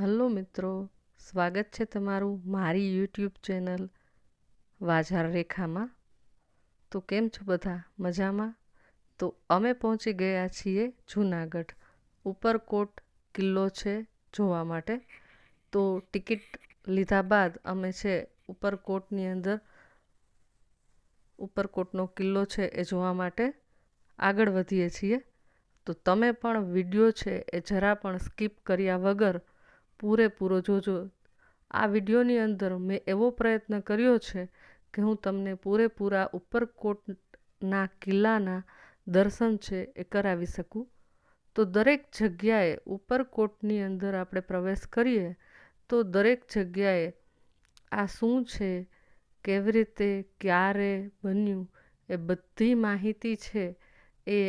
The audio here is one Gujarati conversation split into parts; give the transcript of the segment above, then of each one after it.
હલો મિત્રો, સ્વાગત છે તમારું મારી યુટ્યુબ ચેનલ વાજાર રેખામાં. તો કેમ છો બધા? મજામાં? તો અમે પહોંચી ગયા છીએ જૂનાગઢ. ઉપરકોટ કિલ્લો છે જોવા માટે. તો ટિકિટ લીધા બાદ અમે છે ઉપરકોટની અંદર, ઉપરકોટનો કિલ્લો છે એ જોવા માટે આગળ વધીએ છીએ. તો તમે પણ વીડિયો છે એ જરા પણ સ્કીપ કર્યા વગર પૂરેપૂરો જોજો. આ વિડીયોની અંદર મેં એવો પ્રયત્ન કર્યો છે કે હું તમને પૂરેપૂરા ઉપરકોટના કિલ્લાના દર્શન છે એ કરાવી શકું. તો દરેક જગ્યાએ ઉપરકોટની અંદર આપણે પ્રવેશ કરીએ તો દરેક જગ્યાએ આ શું છે, કેવી રીતે, ક્યારે બન્યું, એ બધી માહિતી છે એ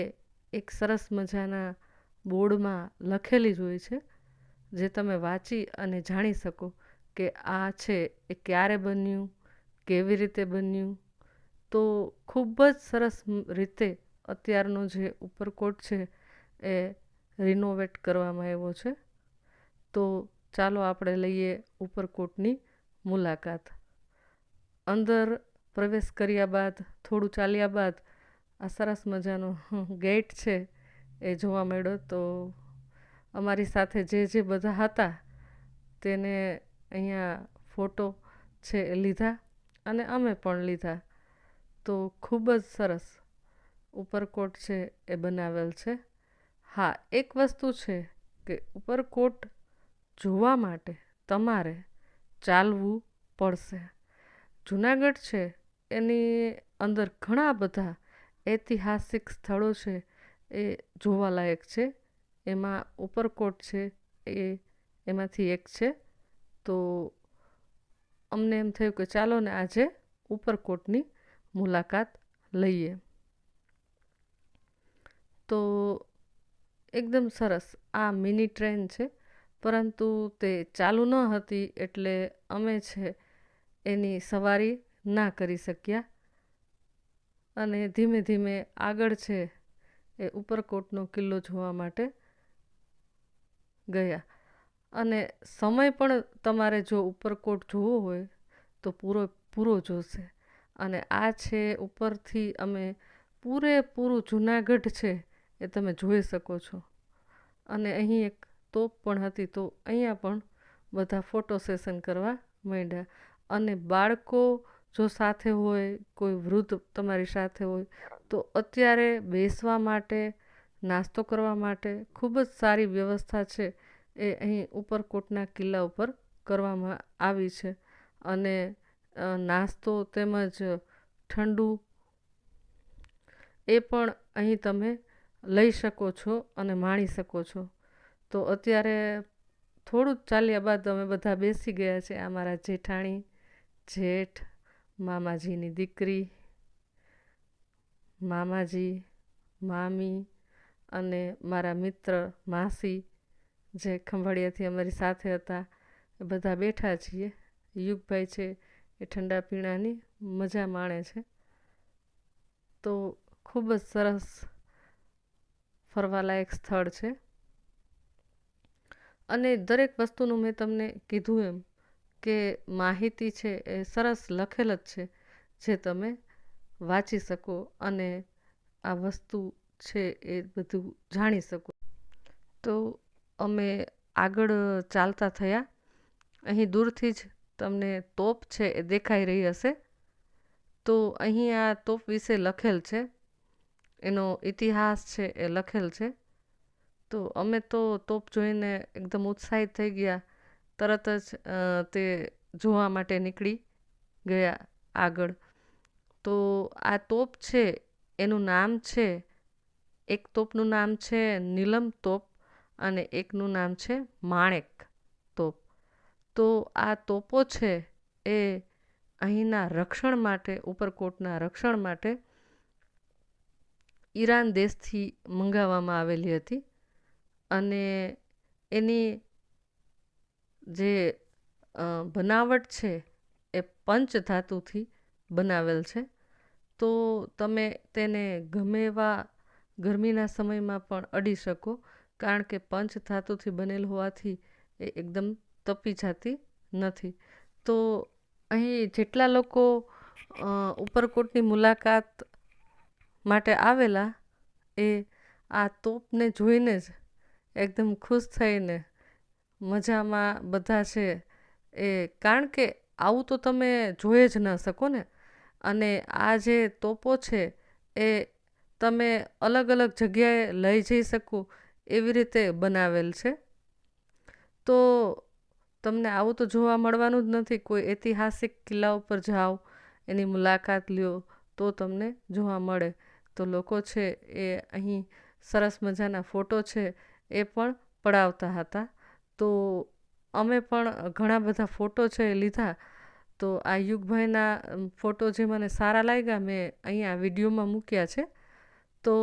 એક સરસ મજાના બોર્ડમાં લખેલી જ હોય છે. જે તમે વાંચી અને જાણી શકો કે આ છે એ ક્યારે બન્યું, કેવી રીતે બન્યું, તો ખૂબ જ સરસ રીતે અત્યારનો જે ઉપરકોટ છે એ રિનોવેટ કરવામાં આવ્યો છે. તો ચાલો આપણે લઈએ ઉપરકોટની મુલાકાત. અંદર પ્રવેશ કર્યા બાદ, થોડું ચાલ્યા બાદ, આ સરસ મજાનો ગેટ છે એ જોવા મળ્યો તો અમારી સાથે જે જે બધા હતા તેને અહીંયા ફોટો છે એ લીધા અને અમે પણ લીધા. તો ખૂબ જ સરસ ઉપરકોટ છે એ બનાવેલ છે. હા, એક વસ્તુ છે કે ઉપરકોટ જોવા માટે તમારે ચાલવું પડશે. જુનાગઢ છે, એની અંદર ઘણા બધા ઐતિહાસિક સ્થળો છે એ જોવાલાયક છે. એમાં ઉપરકોટ છે, એ એમાંથી એક છે. તો અમને એમ થયું કે ચાલો ને આજે ઉપરકોટની મુલાકાત લઈએ. તો એકદમ સરસ, આ મિની ટ્રેન છે. પરંતુ તે ચાલુ ન હતી એટલે અમે છે એની સવારી ના કરી શક્યા. અને ધીમે ધીમે આગળ છે એ ઉપરકોટનો કિલ્લો જોવા માટે ગયા. અને સમય પણ તમારે જો ઉપરકોટ જોવો હોય, તો પૂરો પૂરો જોશે. અને આ છે ઉપરથી અમે પૂરેપૂરું જુનાગઢ છે એ તમે જોઈ શકો છો. અને અહીં એક તોપ પણ હતી, તો અહીંયા પણ બધા ફોટો સેશન કરવા માંડ્યા. અને બાળકો જો સાથે હોય, કોઈ વૃદ્ધ તમારી સાથે હોય, તો અત્યારે બેસવા માટે નાસ્તો કરવા માટે ખૂબ જ સારી વ્યવસ્થા છે એ અહીં ઉપરકોટના કિલ્લા ઉપર કરવામાં આવી છે. અને નાસ્તો તેમજ ઠંડુ એ પણ અહીં તમે લઈ શકો છો અને માણી શકો છો. તો અત્યારે થોડું જ ચાલ્યા બાદ અમે બધા બેસી ગયા છે આ મારા જેઠાણી, જેઠ, મામાજીની દીકરી, મામાજી, મામી અને મારા મિત્ર, માસી જે ખંભાળિયાથી અમારી સાથે હતા, એ બધા બેઠા છીએ. યુગભાઈ છે એ ઠંડા પીણાની મજા માણે છે. તો ખૂબ જ સરસ ફરવાલાયક સ્થળ છે. અને દરેક વસ્તુનું મેં તમને કીધું એમ કે માહિતી છે એ સરસ લખેલ જ છે, જે તમે વાંચી શકો અને આ વસ્તુ છે એ બધું જાણી શકું. તો અમે આગળ ચાલતા થયા. અહીં દૂરથી જ તમને તોપ છે એ દેખાઈ રહી હશે. તો અહીં આ તોપ વિશે લખેલ છે. એનો ઇતિહાસ છે એ લખેલ છે. તો અમે તો તોપ જોઈને એકદમ ઉત્સાહિત થઈ ગયા. તરત જ તે જોવા માટે નીકળી ગયા આગળ. તો આ તોપ છે, એનું નામ છે એક તોપનું નામ છે નીલમ તોપ અને એકનું નામ છે માણેક તોપ. તો આ તોપો છે એ અહીંના રક્ષણ માટે, ઉપરકોટના રક્ષણ માટે ઈરાન દેશથી મંગાવવામાં આવેલી હતી. અને એની જે બનાવટ છે એ પંચ ધાતુથી બનાવેલ છે. તો તમે તેને ગમે એવા ગરમીના સમયમાં પણ અડી શકો, કારણ કે પંચ ધાતુથી બનેલ હોવાથી એ એકદમ તપી જતી નથી. તો અહીં જેટલા લોકો ઉપરકોટની મુલાકાત માટે આવેલા, એ આ તોપને જોઈને જ એકદમ ખુશ થઈને મજામાં બધા છે. એ કારણ કે આવું તો તમે જોઈ જ ન શકો ને. અને આ જે તોપો છે, એ તમે અલગ અલગ જગ્યાએ લઈ જઈ શકો એવી રીતે બનાવેલ છે. તો તમને આવું તો જોવા મળવાનું જ નથી, કોઈ ઐતિહાસિક કિલ્લા ઉપર જાઓ, એની મુલાકાત લ્યો તો તમને જોવા મળે. તો લોકો છે એ અહીં સરસ મજાના ફોટો છે એ પણ પડાવતા હતા. તો અમે પણ ઘણા બધા ફોટો છે એ લીધા. તો આ યુગભાઈના ફોટો જે મને સારા લાગ્યા, મેં અહીંયા વિડીયોમાં મૂક્યા છે. તો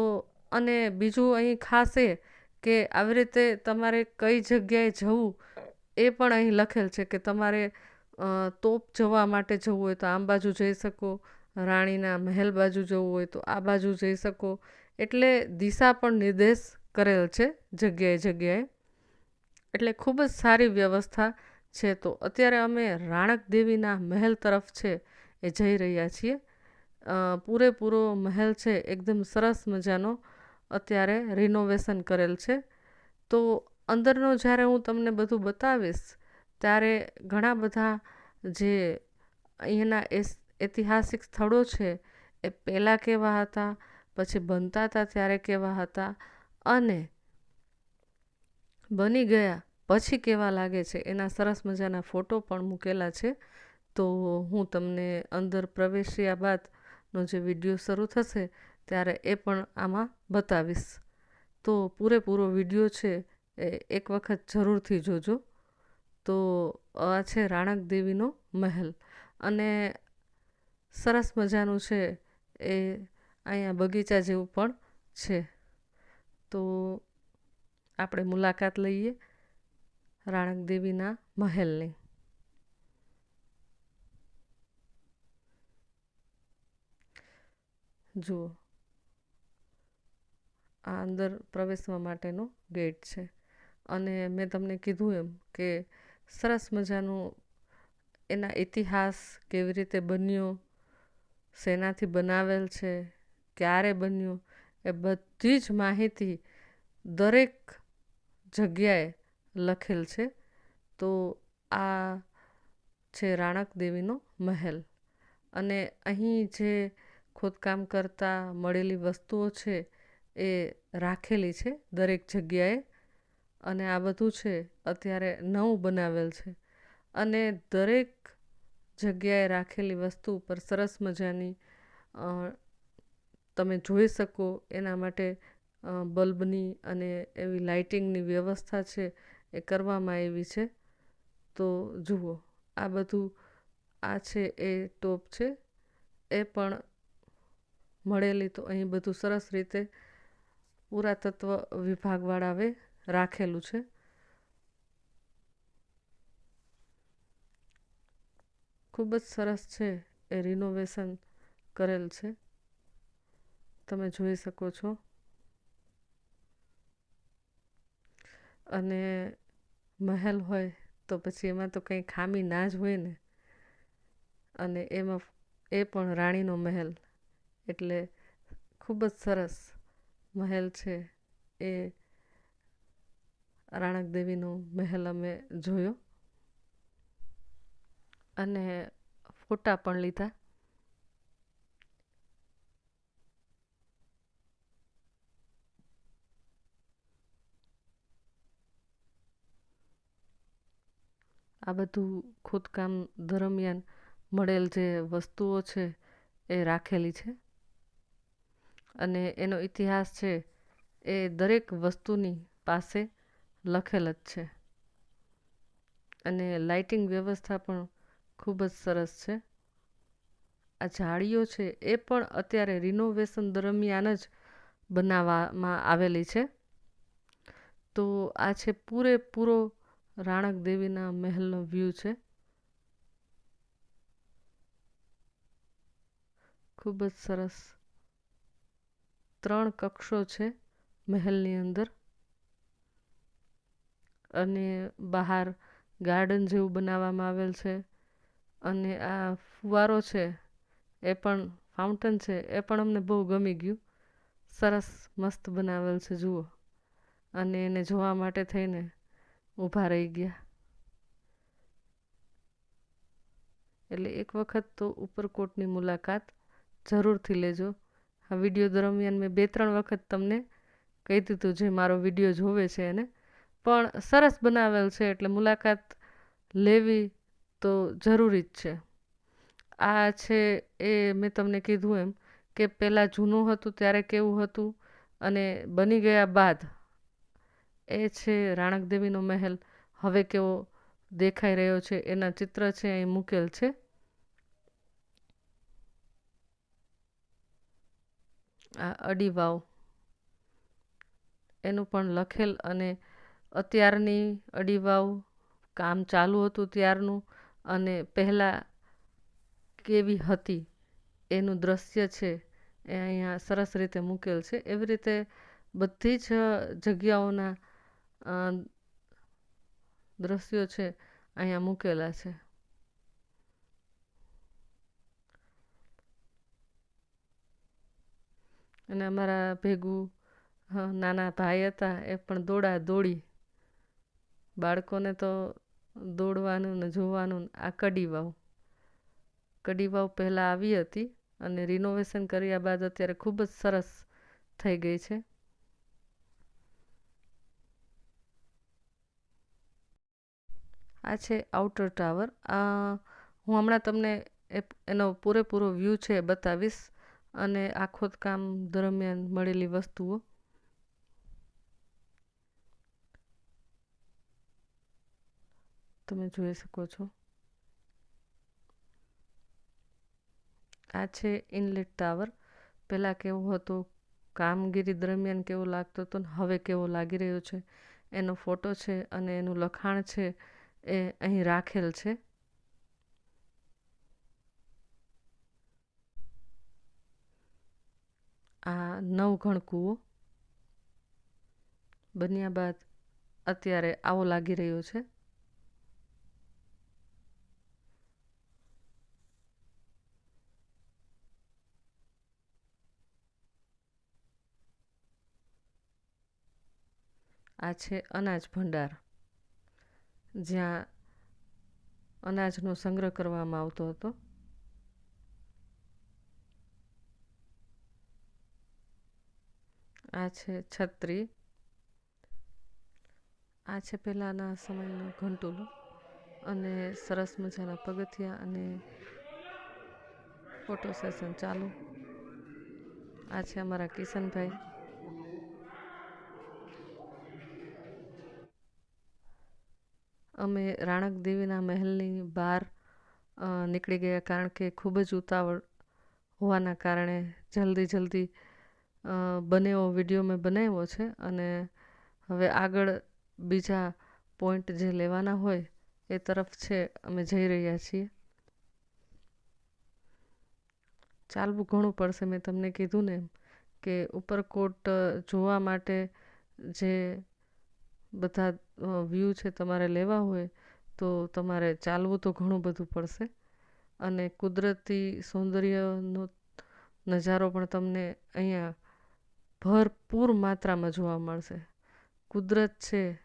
અને બીજું અહીં ખાસ એ કે આવી રીતે તમારે કઈ જગ્યાએ જવું એ પણ અહીં લખેલ છે કે તમારે તોપ જવા માટે જવું હોય તો આમ બાજુ જઈ શકો, રાણીના મહેલ બાજુ જવું હોય તો આ બાજુ જઈ શકો. એટલે દિશા પણ નિર્દેશ કરેલ છે જગ્યાએ જગ્યાએ. એટલે ખૂબ જ સારી વ્યવસ્થા છે. તો અત્યારે અમે રાણક દેવીના મહેલ તરફ છે એ જઈ રહ્યા છીએ. પૂરેપૂરો મહેલ છે, એકદમ સરસ મજાનો અત્યારે રિનોવેશન કરેલ છે. તો અંદરનો જ્યારે હું તમને બધું બતાવીશ, ત્યારે ઘણા બધા જે અહીંયાના ઐતિહાસિક સ્થળો છે, એ પહેલાં કેવા હતા, પછી બનતા હતા ત્યારે કેવા હતા અને બની ગયા પછી કેવા લાગે છે, એના સરસ મજાના ફોટો પણ મૂકેલા છે. તો હું તમને અંદર પ્રવેશ્યા બાદનો જે વીડિયો શરૂ થશે ત્યારે એ પણ આમાં બતાવીશ. તો પૂરેપૂરો વીડિયો છે એ એક વખત જરૂરથી જોજો. તો આ છે રાણક દેવીનો મહેલ. અને સરસ મજાનું છે એ અહીંયા બગીચા જેવું પણ છે. તો આપણે મુલાકાત લઈએ રાણક દેવીના મહેલની. જુઓ. આ અંદર પ્રવેશવા માટેનો ગેટ છે. અને મેં તમને કીધું એમ કે સરસ મજાનું એના ઇતિહાસ કેવી રીતે બન્યો, શેનાથી બનાવેલ છે, ક્યારે બન્યું, એ બધી જ માહિતી દરેક જગ્યાએ લખેલ છે. તો આ છે રાણક દેવીનો મહેલ. અને અહીં જે ખોદકામ કરતાં મળેલી વસ્તુઓ છે એ રાખેલી છે દરેક જગ્યાએ. અને આ બધું છે અત્યારે નવું બનાવેલ છે. અને દરેક જગ્યાએ રાખેલી વસ્તુ ઉપર સરસ મજાની તમે જોઈ શકો એના માટે બલ્બની અને એવી લાઇટિંગની વ્યવસ્થા છે એ કરવામાં આવી છે. તો જુઓ, આ બધું આ છે એ ટોપ છે. એ પણ મળેલી તો અહીં બધું સરસ રીતે પુરાતત્વ વિભાગવાળાએ રાખેલું છે. ખૂબ જ સરસ છે એ રિનોવેશન કરેલ છે. તમે જોઈ શકો છો. અને મહેલ હોય તો પછી એમાં તો કંઈ ખામી ના જ હોય ને. અને એમાં એ પણ રાણીનો મહેલ. એટલે ખૂબ જ સરસ મહેલ છે એ રાણક દેવીનો મહેલ અમે જોયો. અને ફોટા પણ લીધા. આ બધું ખોદકામ દરમિયાન મળેલ જે વસ્તુઓ છે એ રાખેલી છે. અને એનો ઇતિહાસ છે એ દરેક વસ્તુની પાસે લખેલ જ છે. અને લાઇટિંગ વ્યવસ્થા પણ ખૂબ જ સરસ છે. આ જાળીઓ છે એ પણ અત્યારે રિનોવેશન દરમિયાન જ બનાવવામાં આવેલી છે. તો આ છે પૂરેપૂરો રાણક દેવીના મહેલનો વ્યૂ છે. ખૂબ જ સરસ ત્રણ કક્ષો છે મહેલની અંદર. અને બહાર ગાર્ડન જેવું બનાવવામાં આવેલ છે. અને આ ફુવારો છે, એ પણ ફાઉન્ટન છે, એ પણ અમને બહુ ગમી ગયું. સરસ મસ્ત બનાવેલ છે, જુઓ. અને એને જોવા માટે થઈને ઊભા રહી ગયા. એટલે એક વખત તો ઉપરકોટની મુલાકાત જરૂરથી લેજો. આ વીડિયો દરમિયાન મેં બે ત્રણ વખત તમને કહી દીધું જે મારો વીડિયો જોવે છે એને. પણ સરસ બનાવેલ છે એટલે મુલાકાત લેવી તો જરૂરી જ છે. આ છે એ મેં તમને કીધું એમ કે પહેલાં જૂનું હતું, ત્યારે કેવું હતું અને બની ગયા બાદ. એ છે રાણકદેવીનો મહેલ. હવે કેવો દેખાઈ રહ્યો છે, એના ચિત્ર છે અહીં મૂકેલ છે. આ અડી વાવ. એનું પણ લખેલ અને અત્યારની અડી વાવ કામ ચાલુ હતું ત્યારનું અને પહેલાં કેવી હતી એનું દ્રશ્ય છે એ અહીંયા સરસ રીતે મૂકેલ છે. એવી રીતે બધી જ જગ્યાઓના દ્રશ્યો છે અહીંયા મૂકેલા છે. અને અમારા ભેગું નાના ભાઈ હતા, એ પણ દોડા દોડી બાળકોને તો દોડવાનું ને જોવાનું આ કડી વાવ. કડી વાવ પહેલાં આવી હતી અને રિનોવેશન કર્યા બાદ અત્યારે ખૂબ જ સરસ થઈ ગઈ છે. આ છે આઉટર ટાવર હું હમણાં તમને એનો પૂરેપૂરો વ્યૂ છે બતાવીશ. અને આખો કામ દરમિયાન મળેલી વસ્તુઓ. તમે જોઈ શકો છો. આ છે ઇનલેટ ટાવર પહેલાં કેવું હતું, કામગીરી દરમિયાન કેવો લાગતો હતો ને હવે કેવો લાગી રહ્યો છે? એનો ફોટો છે અને એનું લખાણ છે એ અહીં રાખેલ છે. આ નવઘણ કૂવો બન્યા બાદ અત્યારે આવો લાગી રહ્યો છે. આ છે અનાજ ભંડાર. જ્યાં અનાજનો સંગ્રહ કરવામાં આવતો હતો. આ છે છત્રી. આ છે પહેલાંના સમયનો ઘંટુલો અને સરસ મજાના પગથિયા અને ફોટો સેશન ચાલુ. આ છે અમારા કિશનભાઈ. અમે રાણક દેવીના મહેલની બહાર નીકળી ગયા કારણ કે ખૂબ જ ઉતાવળ હોવાના કારણે જલ્દી જલ્દી બને એવો વીડિયો મેં બનાવ્યો છે અને હવે આગળ બીજા પોઈન્ટ જે લેવાના હોય એ તરફ છે, અમે જઈ રહ્યા છીએ. ચાલવું ઘણું પડશે, મેં તમને કીધું ને કે ઉપરકોટ જોવા માટે જે બધા વ્યૂ છે તમારે લેવા હોય તો તમારે ચાલવું તો ઘણું બધું પડશે. અને કુદરતી સૌંદર્યનો નજારો પણ તમને અહીંયા ભરપૂર માત્રામાં જોવા મળશે. કુદરત છે,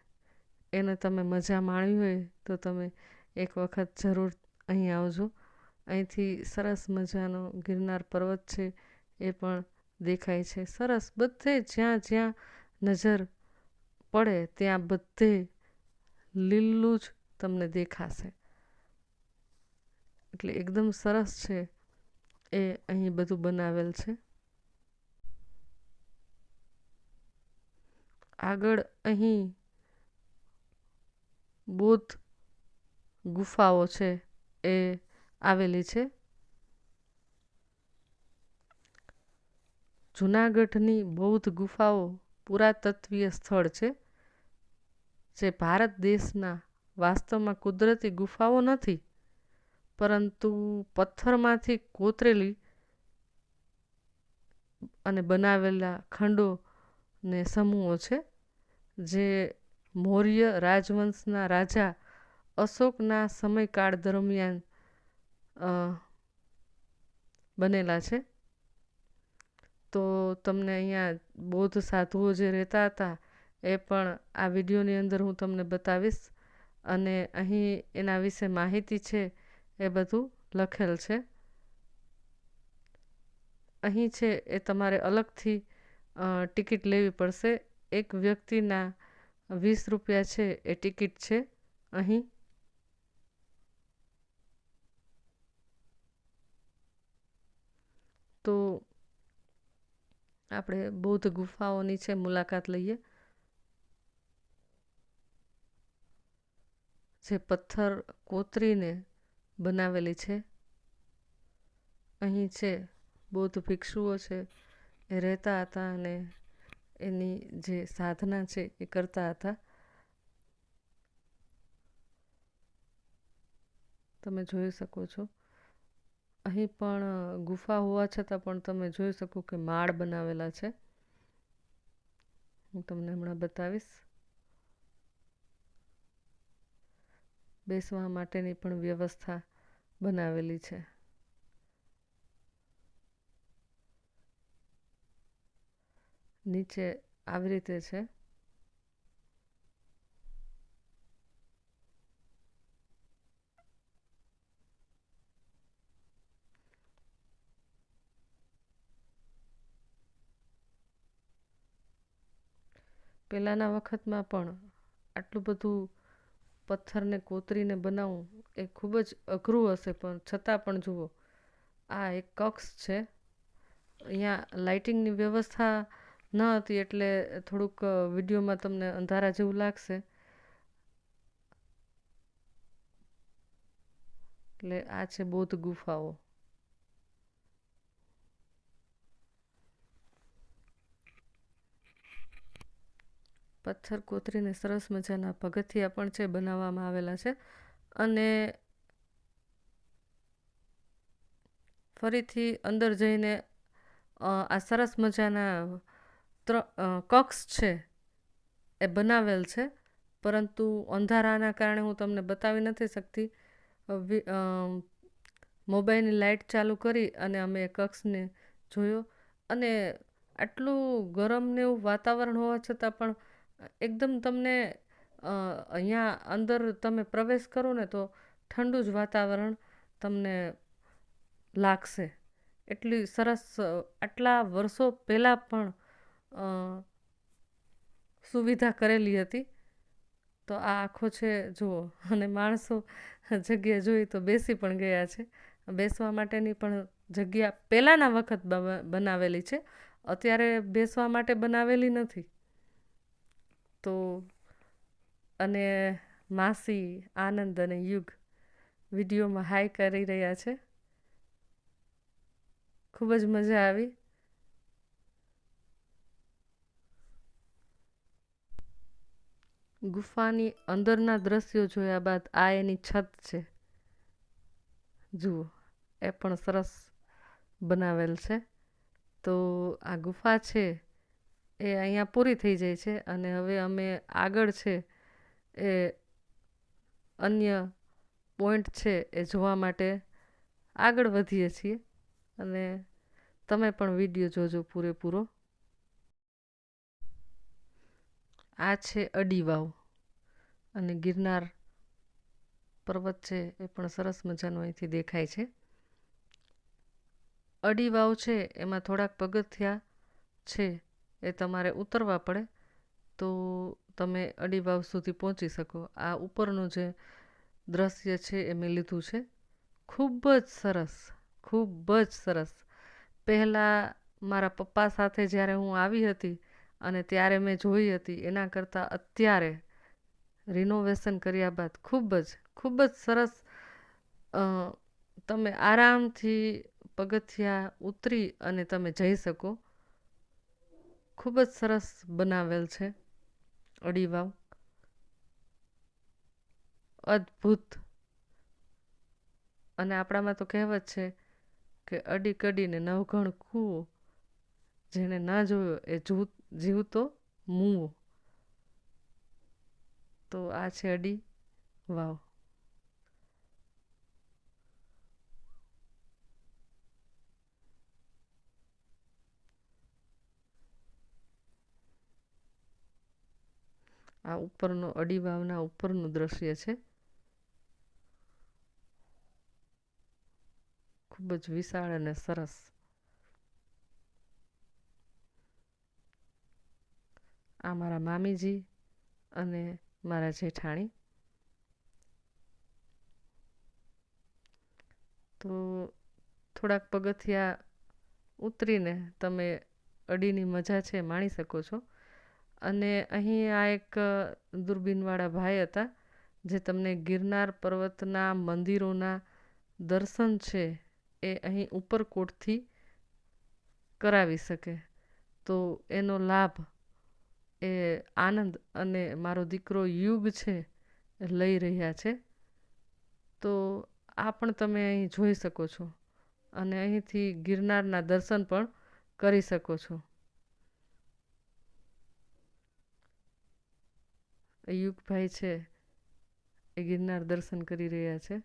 એને તમે મજા માણવી હોય તો તમે એક વખત જરૂર અહીં આવજો. અહીંથી સરસ મજાનો ગિરનાર પર્વત છે, એ પણ દેખાય છે. સરસ, બધે જ્યાં જ્યાં નજર પડે ત્યાં બધે લીલું જ તમને દેખાશે. એટલે એકદમ સરસ છે, એ અહીં બધું બનાવેલ છે. આગળ અહીં બૌદ્ધ ગુફાઓ છે એ આવેલી છે. જૂનાગઢની બૌદ્ધ ગુફાઓ પુરાતત્વીય સ્થળ છે, જે ભારત દેશના વાસ્તવમાં કુદરતી ગુફાઓ નથી, પરંતુ પથ્થરમાંથી કોતરેલી અને બનાવેલા ખંડો ને સમૂહો છે. જે મૌર્ય રાજવંશના રાજા અશોકના સમયકાળ દરમિયાન બનેલા છે. તો તમને અહીંયા બૌદ્ધ સાધુઓ જે રહેતા હતા એ પણ આ વિડીયોની અંદર હું તમને બતાવીશ અને અહીં એના વિશે માહિતી છે એ બધું લખેલ છે. અહીં છે એ તમારે અલગથી ટિકિટ લેવી પડશે. એક વ્યક્તિના વીસ રૂપિયા છે એ ટિકિટ છે. અહીં. તો આપણે બૌદ્ધ ગુફાઓની છે, મુલાકાત લઈએ. જે પથ્થર કોતરીને બનાવેલી છે. અહીં છે, બૌદ્ધ ભિક્ષુઓ છે, એ રહેતા હતા અને એની જે સાધના છે એ કરતા હતા. તમે જોઈ શકો છો. અહીં પણ ગુફા હોવા છતાં પણ તમે જોઈ શકો કે માળ બનાવેલા છે. હું તમને હમણાં બતાવીશ. બેસવા માટેની પણ વ્યવસ્થા બનાવેલી છે. નીચે આવી રીતે છે. પહેલાંના વખતમાં પણ આટલું બધું પથ્થરને કોતરીને બનાવવું એ ખૂબ જ અઘરું હશે, પણ છતાં પણ જુઓ, આ એક કક્ષ છે. અહીંયા લાઇટિંગની વ્યવસ્થા ન હતી એટલે થોડુંક વિડીયોમાં તમને અંધારા જેવું લાગશે. એટલે આ છે બૌદ્ધ ગુફાઓ. પથ્થર કોતરીને સરસ મજાના પગથિયા પણ છે બનાવવામાં આવેલા છે. અને ફરીથી અંદર જઈને આ સરસ મજાના કક્ષ છે, એ બનાવેલ છે, પરંતુ અંધારાના કારણે હું તમને બતાવી નથી શકતી. મોબાઈલની લાઇટ ચાલુ કરી અને અમે એ કક્ષને જોયો. અને આટલું ગરમ ને એવું વાતાવરણ હોવા છતાં પણ એકદમ તમને અહીંયા અંદર તમે પ્રવેશ કરો ને તો ઠંડુ જ વાતાવરણ તમને લાગશે. એટલી સરસ આટલા વર્ષો પહેલાં પણ સુવિધા કરેલી હતી. તો આ આખો છે, જુઓ, અને માણસો જગ્યા જોઈ તો બેસી પણ ગયા છે. બેસવા માટેની પણ જગ્યા પહેલાંના વખત બનાવેલી છે. અત્યારે બેસવા માટે બનાવેલી નથી. તો, અને માસી આનંદ અને યુગ વિડીયોમાં હાઈ કરી રહ્યા છે. ખૂબ જ મજા આવી. ગુફાની અંદરના દ્રશ્યો જોયા બાદ આ એની છત છે. જુઓ, એ પણ સરસ બનાવેલ છે. તો આ ગુફા છે, એ અહીંયા પૂરી થઈ જાય છે અને હવે અમે આગળ છે, એ અન્ય પોઈન્ટ છે એ જોવા માટે આગળ વધીએ છીએ. અને તમે પણ વીડિયો જોજો પૂરેપૂરો. આ છે અડી વાવ અને ગિરનાર પર્વત છે એ પણ સરસ મજાનો અહીંથી દેખાય છે. અડી વાવ છે, એમાં થોડાક પગથિયા છે, એ તમારે ઉતરવા પડે તો તમે અડી વાવ સુધી પહોંચી શકો. આ ઉપરનું જે દ્રશ્ય છે એ મેં લીધું છે. ખૂબ જ સરસ, ખૂબ જ સરસ. પહેલાં મારા પપ્પા સાથે જ્યારે હું આવી હતી અને ત્યારે મેં જોઈ હતી, એના કરતાં અત્યારે રિનોવેશન કર્યા બાદ ખૂબ જ ખૂબ જ સરસ તમે આરામથી પગથિયા ઉતરી અને તમે જઈ શકો. ખૂબ જ સરસ બનાવેલ છે અડીવાવ. અદ્ભુત. અને આપણામાં તો કહેવત છે કે અડી કડીને નવઘણ કૂવો, જેણે ના જોયો એ જીવતો મૂવો. તો આ છે અડી વાવ. આ ઉપરનો અડી વાવના ઉપરનું દ્રશ્ય છે. ખૂબ જ વિશાળ અને સરસ. આ મારા મામીજી અને મારા જેઠાણી. તો થોડાક પગથિયા ઉતરીને તમે અડીની મજા છે માણી શકો છો. અને અહીં આ એક દૂરબીનવાળા ભાઈ હતા, જે તમને ગિરનાર પર્વતના મંદિરોના દર્શન છે એ અહીં ઉપરકોટથી કરાવી શકે. તો એનો લાભ એ આનંદ અને મારો દીકરો યુગ છે લઈ રહ્યા છે. તો આ પણ તમે અહીં જોઈ શકો છો અને અહીંથી ગિરનારના દર્શન પણ કરી શકો છો. યુગભાઈ છે એ ગિરનાર દર્શન કરી રહ્યા છે.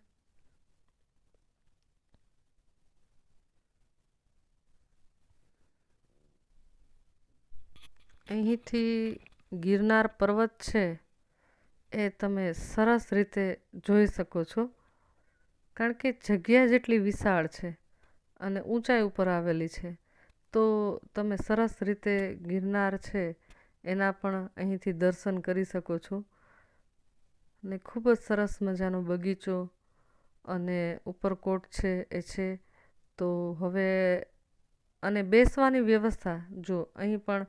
અહીંથી ગિરનાર પર્વત છે એ તમે સરસ રીતે જોઈ શકો છો. કારણ કે જગ્યા જેટલી વિશાળ છે અને ઊંચાઈ ઉપર આવેલી છે, તો તમે સરસ રીતે ગિરનાર છે એના પણ અહીંથી દર્શન કરી શકો છો. ને ખૂબ જ સરસ મજાનો બગીચો અને ઉપરકોટ છે એ છે. તો હવે અને બેસવાની વ્યવસ્થા જો અહીં પણ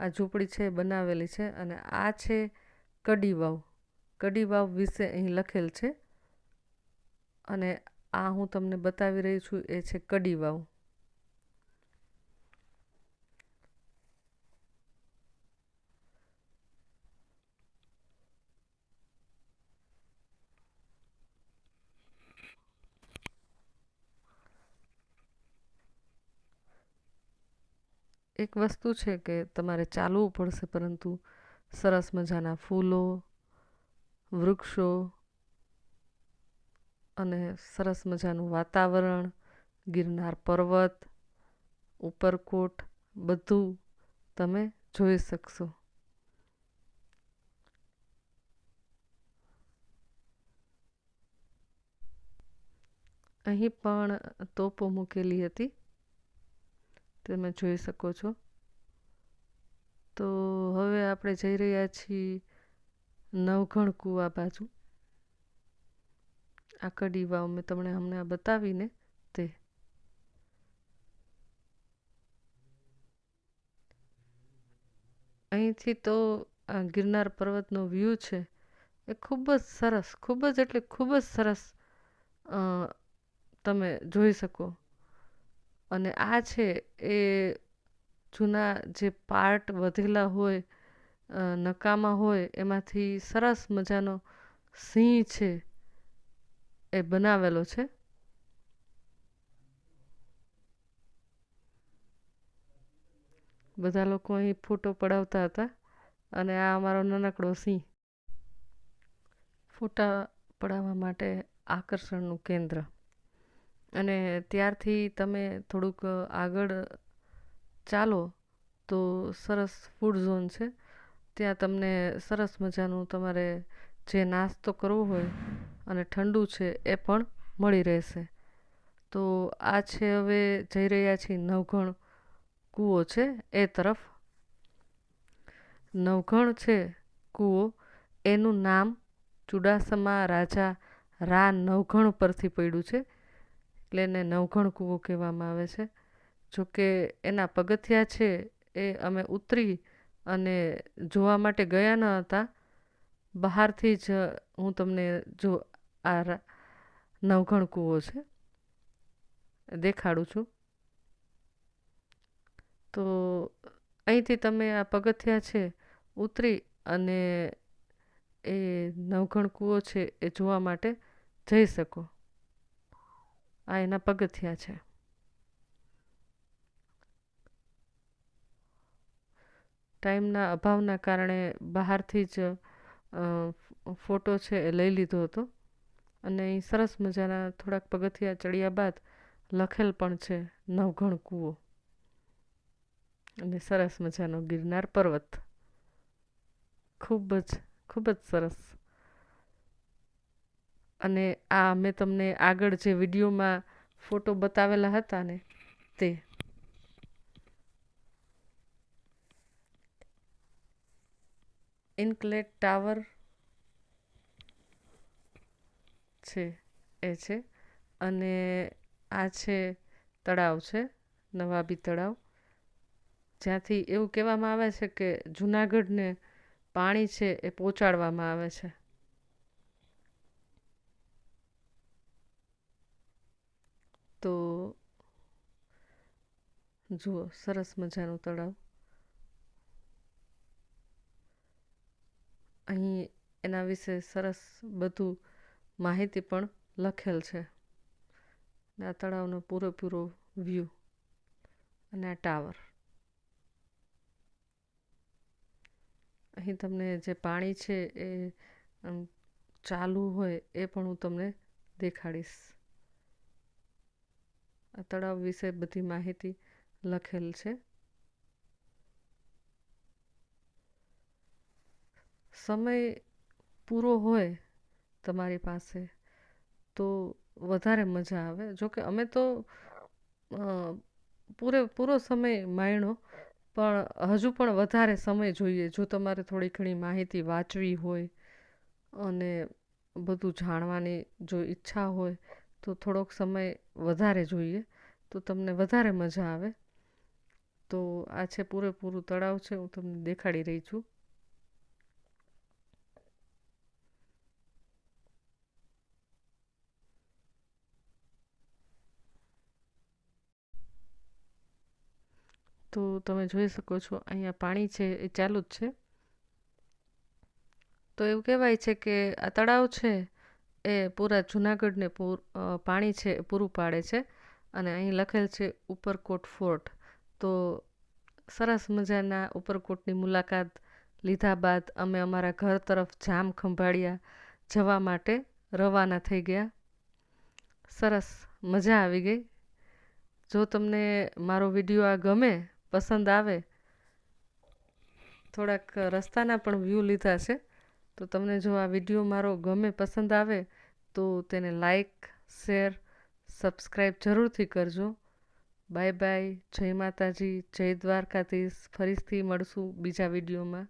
આ ઝૂંપડી છે એ બનાવેલી છે અને આ છે કડી વાવ. કડી વાવ વિશે અહીં લખેલ છે અને આ હું તમને બતાવી રહી છું એ છે કડી એક વસ્તુ છે કે તમારે ચાલવું પડશે, પરંતુ સરસ મજાના ફૂલો, વૃક્ષો અને સરસ મજાનું વાતાવરણ, ગિરનાર પર્વત, ઉપરકોટ, બધું તમે જોઈ શકશો. અહીં પણ તોપો મૂકેલી હતી. તમે જોઈ શકો છો. તો હવે આપણે જઈ રહ્યા છીએ નવઘણ કૂવા બાજુ. આ કડી વાવ મેં તમને હમણાં બતાવીને તે. અહીંથી તો આ ગિરનાર પર્વતનો વ્યૂ છે. એ ખૂબ જ સરસ, ખૂબ જ એટલે ખૂબ જ સરસ તમે જોઈ શકો. અને આ છે એ જૂના જે પાર્ટ વધેલા હોય નકામા હોય, એમાંથી સરસ મજાનો સિંહ છે એ બનાવેલો છે. બધા લોકો અહીં ફોટો પડાવતા હતા અને આ અમારો નાનકડો સિંહ. ફોટા પડાવવા માટે આકર્ષણનું કેન્દ્ર. અને ત્યારથી તમે થોડુંક આગળ ચાલો તો સરસ ફૂડ ઝોન છે. ત્યાં તમને સરસ મજાનું તમારે જે નાસ્તો કરવો હોય અને ઠંડુ છે એ પણ મળી રહેશે. તો આ છે હવે જઈ રહ્યા છીએ નવઘણ કૂવો છે એ તરફ. નવઘણ છે કૂવો, એનું નામ ચુડાસમા રાજા રા નવઘણ પરથી પડ્યું છે. એટલે એને નવઘણ કૂવો કહેવામાં આવે છે. જોકે એના પગથિયા છે એ અમે ઉતરી અને જોવા માટે ગયા ન હતા. બહારથી જ હું તમને જો આ નવઘણ કૂવો છે, દેખાડું છું. તો અહીંથી તમે આ પગથિયા છે ઉતરી અને એ નવઘણ કૂવો છે એ જોવા માટે જઈ શકો. આ એના પગથિયા છે. ટાઈમના અભાવના કારણે બહારથી જ ફોટો છે એ લઈ લીધો હતો. અને અહીં સરસ મજાના થોડાક પગથિયા ચડ્યા બાદ લખેલ પણ છે નવઘણ કૂવો. અને સરસ મજાનો ગિરનાર પર્વત. ખૂબ જ ખૂબ જ સરસ. અને આ મેં તમને આગળ જે વિડીયોમાં ફોટો બતાવેલા હતા ને તે. ઇન્કલેટ ટાવર છે, એ છે. અને આ છે તળાવ છે, નવાબી તળાવ. જ્યાંથી એવું કહેવામાં આવે છે કે જુનાગઢને પાણી છે એ પહોંચાડવામાં આવે છે. તો જુઓ, સરસ મજાનું તળાવ. અહીં એના વિશે સરસ બધું માહિતી પણ લખેલ છે. આ તળાવનો પૂરેપૂરો વ્યૂ અને આ ટાવર અહીં તમને જે પાણી છે એ ચાલુ હોય એ પણ હું તમને દેખાડીશ. તળાવ વિશે બધી માહિતી લખેલ છે. સમય પૂરો હોય તમારી પાસે તો વધારે મજા આવે. જોકે અમે તો પૂરે, પૂરો સમય માણ્યો, પણ હજુ પણ વધારે સમય જોઈએ. જો તમારે થોડી ઘણી માહિતી વાંચવી હોય અને બધું જાણવાની જો ઈચ્છા હોય તો થોડોક સમય વધારે જોઈએ તો તમને વધારે મજા આવે. તો આ છે પૂરેપૂરું તળાવ છે, હું તમને દેખાડી રહી છું. તો તમે જોઈ શકો છો, અહીંયા પાણી છે, એ ચાલુ જ છે. તો એવું કહેવાય છે કે આ તળાવ છે એ પૂરા જુનાગઢને પૂર પાણી છે એ પૂરું પાડે છે અને અહીં લખેલ છે ઉપરકોટ ફોર્ટ. તો સરસ મજાના ઉપરકોટની મુલાકાત લીધા બાદ અમે અમારા ઘર તરફ જામ ખંભાળિયા, જવા માટે રવાના થઈ ગયા. સરસ મજા આવી ગઈ. જો તમને મારો વીડિયો આ ગમે, પસંદ આવે, થોડાક રસ્તાના પણ વ્યૂ લીધા છે, તો તમને જો આ વીડિયો મારો ગમે, પસંદ આવે તો તેને લાઈક શેર સબસ્ક્રાઈબ જરૂરથી કરજો. બાય બાય જય માતાજી. જય દ્વારકાધીશ. ફરીથી મળશું બીજા વિડીયોમાં.